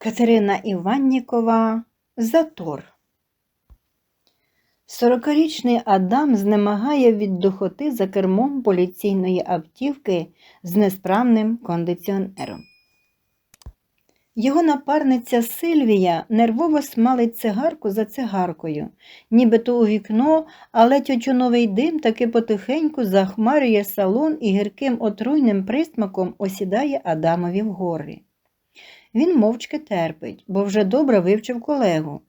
Катерина Іваннікова Затор. Сорокарічний Адам знемагає від духоти за кермом поліційної автівки з несправним кондиціонером. Його напарниця Сильвія нервово смалить цигарку за цигаркою, нібито у вікно, але тютюновий дим таки потихеньку захмарює салон і гірким отруйним присмаком осідає Адамові в гори. Він мовчки терпить, бо вже добре вивчив колегу.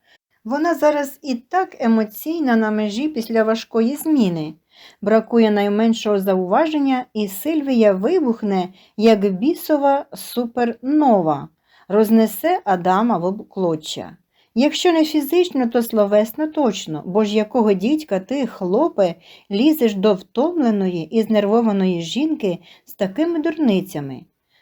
Вона зараз і так емоційна на межі після важкої зміни. Бракує найменшого зауваження, і Сильвія вибухне, як бісова супернова, рознесе Адама в обклоччя. Якщо не фізично, то словесно точно, бо ж якого дідька ти, хлопе, лізеш до втомленої і знервованої жінки з такими дурницями.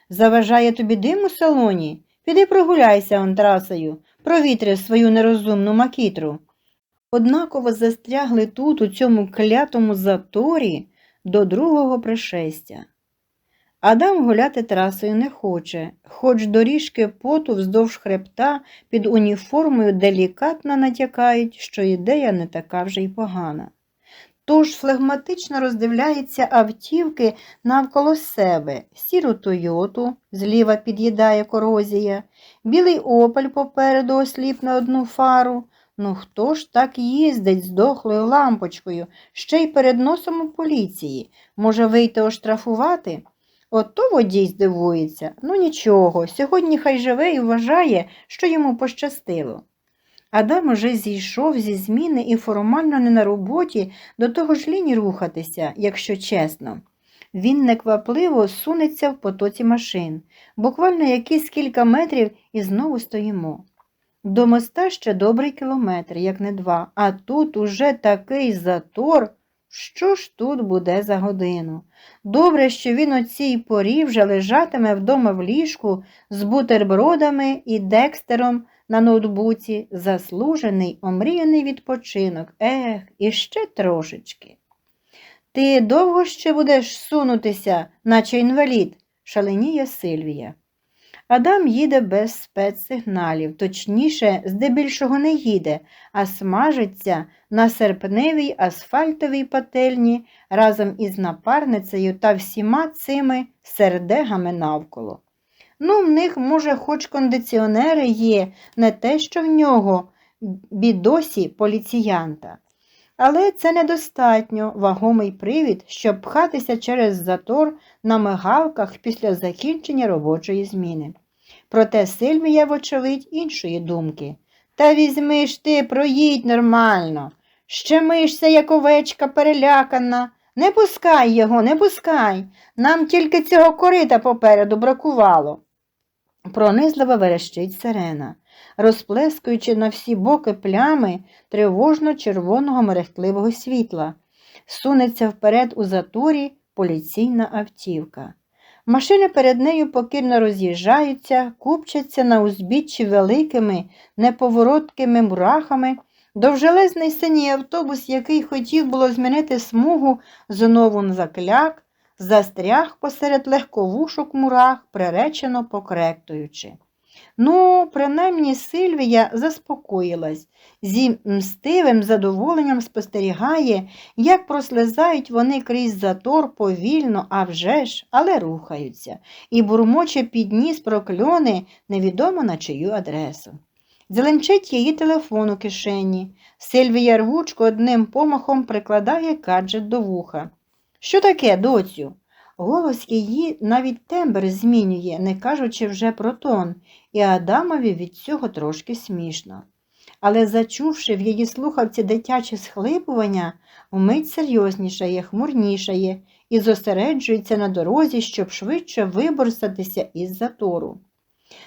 Заважає тобі дим у салоні? Піди прогуляйся он трасою, провітри свою нерозумну макітру. Однаково застрягли тут, у цьому клятому заторі, до другого пришестя. Адам гуляти трасою не хоче, хоч доріжки поту вздовж хребта під уніформою делікатно натякають, що ідея не така вже й погана. Тож флегматично роздивляється автівки навколо себе, сіру Тойоту, зліва під'їдає корозія, білий опель попереду осліп на одну фару. Ну хто ж так їздить з дохлою лампочкою, ще й перед носом у поліції? Може вийти оштрафувати? Ото водій здивується. Ну нічого, сьогодні хай живе і вважає, що йому пощастило. Адам уже зійшов зі зміни і формально не на роботі, до того ж лінь рухатися, якщо чесно. Він неквапливо сунеться в потоці машин, буквально якісь кілька метрів і знову стоїмо. До моста ще добрий кілометр, як не два, а тут уже такий затор. Що ж тут буде за годину? Добре, що він о цій порі вже лежатиме вдома в ліжку з бутербродами і декстером на ноутбуці, заслужений, омріяний відпочинок. Ех, іще трошечки. Ти довго ще будеш сунутися, наче інвалід, шаленіє Сильвія. Адам їде без спецсигналів, точніше, здебільшого не їде, а смажиться на серпневій асфальтовій пательні разом із напарницею та всіма цими сердегами навколо. Ну, в них, може, хоч кондиціонери є, не те, що в нього, бідосі поліціянта. Але це недостатньо вагомий привід, щоб пхатися через затор на мигалках після закінчення робочої зміни. Проте Сильвія, вочевидь, іншої думки. Та візьми ж ти, проїдь нормально. Ще мишся, як овечка перелякана. Не пускай його, не пускай. Нам тільки цього корита попереду бракувало. Пронизливо верещить сирена, розплескуючи на всі боки плями тривожно червоного мерехтливого світла. Сунеться вперед у заторі поліційна автівка. Машини перед нею покірно роз'їжджаються, купчаться на узбіччі великими, неповороткими мурахами. Довжелезний синій автобус, який хотів було змінити смугу, знову закляк, застряг посеред легковушок мурах, приречено покректуючи. Ну, принаймні Сильвія заспокоїлась, зі мстивим задоволенням спостерігає, як прослизають вони крізь затор повільно, а вже ж, але рухаються, і бурмоче підніс прокльони невідомо на чию адресу. Зеленчить її телефон у кишені. Сильвія рвучко одним помахом прикладає гаджет до вуха. Що таке, доцю? Голос її навіть тембр змінює, не кажучи вже про тон, і Адамові від цього трошки смішно. Але, зачувши в її слухавці дитяче схлипування, умить серйознішає, хмурнішає і зосереджується на дорозі, щоб швидше виборсатися із затору.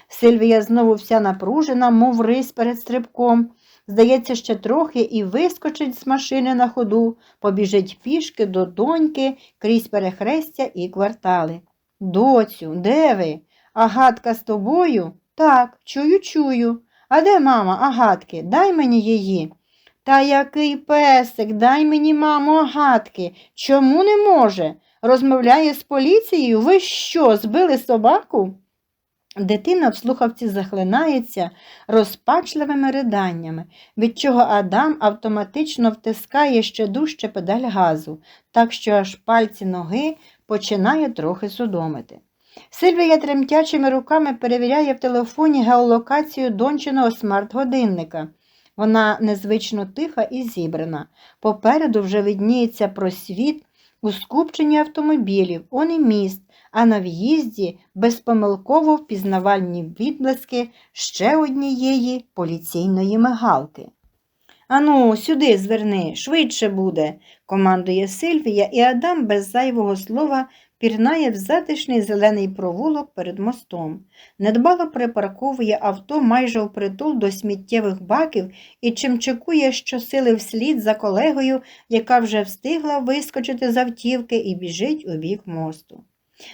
Сильвія знову вся напружена, мов рись перед стрибком. Здається, ще трохи і вискочить з машини на ходу, побіжить пішки до доньки крізь перехрестя і квартали. Доцю, де ви? Агатка з тобою? Так, чую, чую. А де мама, агатки? Дай мені її. Та який песик, дай мені, мамо, агатки. Чому не може? Розмовляє з поліцією? Ви що, збили собаку? Дитина в слухавці захлинається розпачливими риданнями, від чого Адам автоматично втискає ще дужче педаль газу, так що аж пальці ноги починає трохи судомити. Сильвія тремтячими руками перевіряє в телефоні геолокацію дончиного смарт-годинника. Вона незвично тиха і зібрана. Попереду вже видніється просвіт у скупченні автомобілів, он і міст, а на в'їзді безпомилково впізнавальні відблиски ще однієї поліційної мигалки. Ану, сюди зверни, швидше буде, командує Сильвія, і Адам без зайвого слова пірнає в затишний зелений провулок перед мостом. Недбало припарковує авто майже впритул до сміттєвих баків і чимчикує щосили вслід за колегою, яка вже встигла вискочити з автівки і біжить у бік мосту.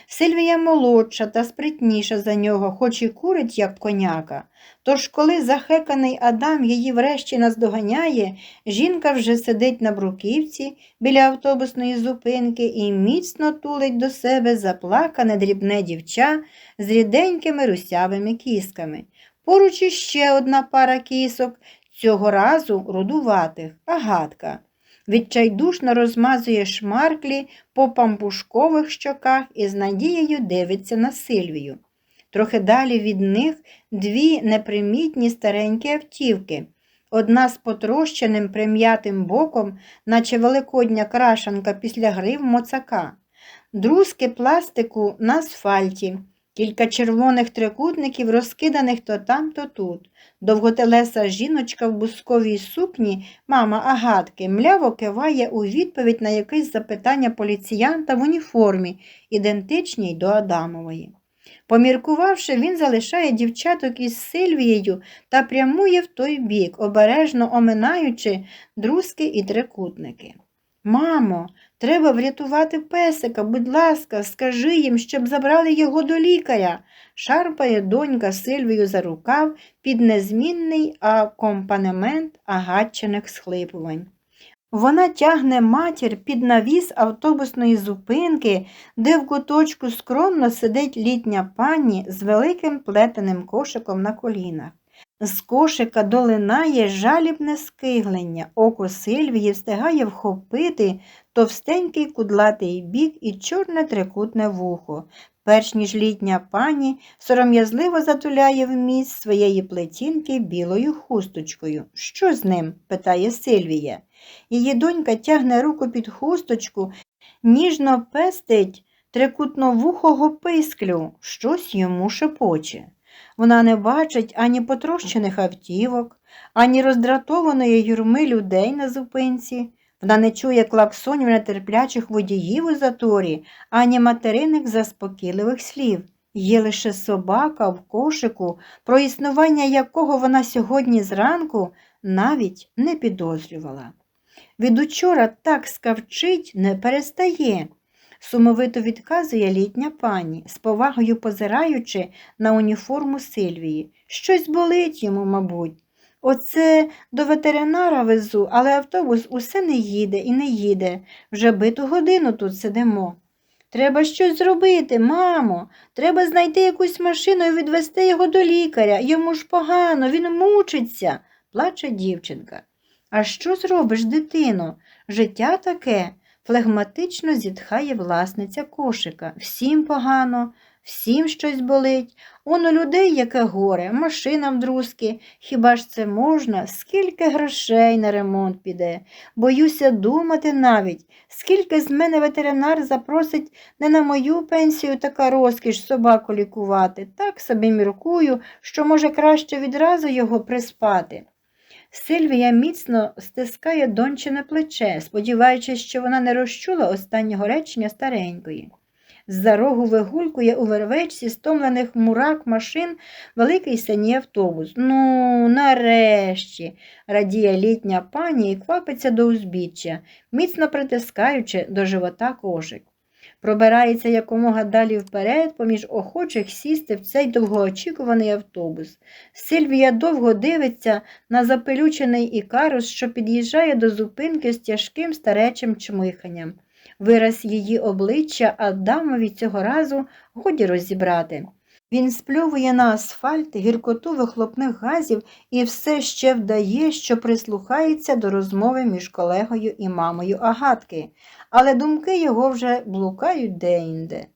Сильвія молодша та спритніша за нього, хоч і курить, як коняка. Тож, коли захеканий Адам її врешті наздоганяє, жінка вже сидить на бруківці біля автобусної зупинки і міцно тулить до себе заплакане дрібне дівча з ріденькими русявими кісками. Поруч іще одна пара кісок, цього разу рудуватих, агатка. Відчайдушно розмазує шмарклі по пампушкових щоках і з надією дивиться на Сильвію. Трохи далі від них дві непримітні старенькі автівки. Одна з потрощеним прим'ятим боком, наче великодня крашанка після гри в моцака, друзки пластику на асфальті, кілька червоних трикутників, розкиданих то там, то тут. Довготелеса жіночка в бусковій сукні, мама Агатки, мляво киває у відповідь на якесь запитання поліціянта в уніформі, ідентичній до Адамової. Поміркувавши, він залишає дівчаток із Сильвією та прямує в той бік, обережно оминаючи друзки і трикутники. Мамо, треба врятувати песика, будь ласка, скажи їм, щоб забрали його до лікаря, шарпає донька Сильвію за рукав під незмінний акомпанемент агатчених схлипувань. Вона тягне матір під навіс автобусної зупинки, де в куточку скромно сидить літня пані з великим плетеним кошиком на колінах. З кошика долинає жалібне скиглення, око Сильвії встигає вхопити товстенький кудлатий бік і чорне трикутне вухо, перш ніж літня пані сором'язливо затуляє вміст своєї плетінки білою хусточкою. Що з ним? питає Сильвія. Її донька тягне руку під хусточку, ніжно пестить трикутновухого писклю, щось йому шепоче. Вона не бачить ані потрощених автівок, ані роздратованої юрми людей на зупинці. Вона не чує клаксонів нетерплячих водіїв у заторі, ані материних заспокійливих слів. Є лише собака в кошику, про існування якого вона сьогодні зранку навіть не підозрювала. Від учора так скавчить, не перестає, сумовито відказує літня пані, з повагою позираючи на уніформу Сильвії. Щось болить йому, мабуть. Оце до ветеринара везу, але автобус усе не їде і не їде. Вже биту годину тут сидимо. Треба щось зробити, мамо. Треба знайти якусь машину і відвести його до лікаря. Йому ж погано, він мучиться, плаче дівчинка. А що зробиш, дитино? Життя таке, флегматично зітхає власниця кошика. Всім погано, всім щось болить. Он у людей яке горе, машина вдрузки. Хіба ж це можна? Скільки грошей на ремонт піде? Боюся думати навіть, скільки з мене ветеринар запросить не на мою пенсію така розкіш собаку лікувати. Так собі міркую, що може краще відразу його приспати. Сильвія міцно стискає дончине плече, сподіваючись, що вона не розчула останнього речення старенької. З-за рогу вигулькує у вервечці стомлених мурак машин великий синій автобус. Ну, нарешті, радіє літня пані і квапиться до узбіччя, міцно притискаючи до живота кошик. Пробирається якомога далі вперед, поміж охочих сісти в цей довгоочікуваний автобус. Сильвія довго дивиться на запелючений ікарус, що під'їжджає до зупинки з тяжким старечим чмиханням. Вираз її обличчя Адамові цього разу годі розібрати. Він спльовує на асфальт гіркоту вихлопних газів і все ще вдає, що прислухається до розмови між колегою і мамою Агатки, але думки його вже блукають деінде.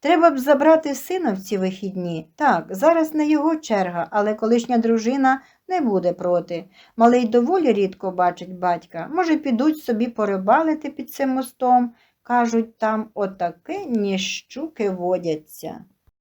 Треба б забрати сина в ці вихідні. Так, зараз не його черга, але колишня дружина не буде проти. Малий доволі рідко бачить батька. Може, підуть собі порибалити під цим мостом. Кажуть, там отаке ніщуки водяться.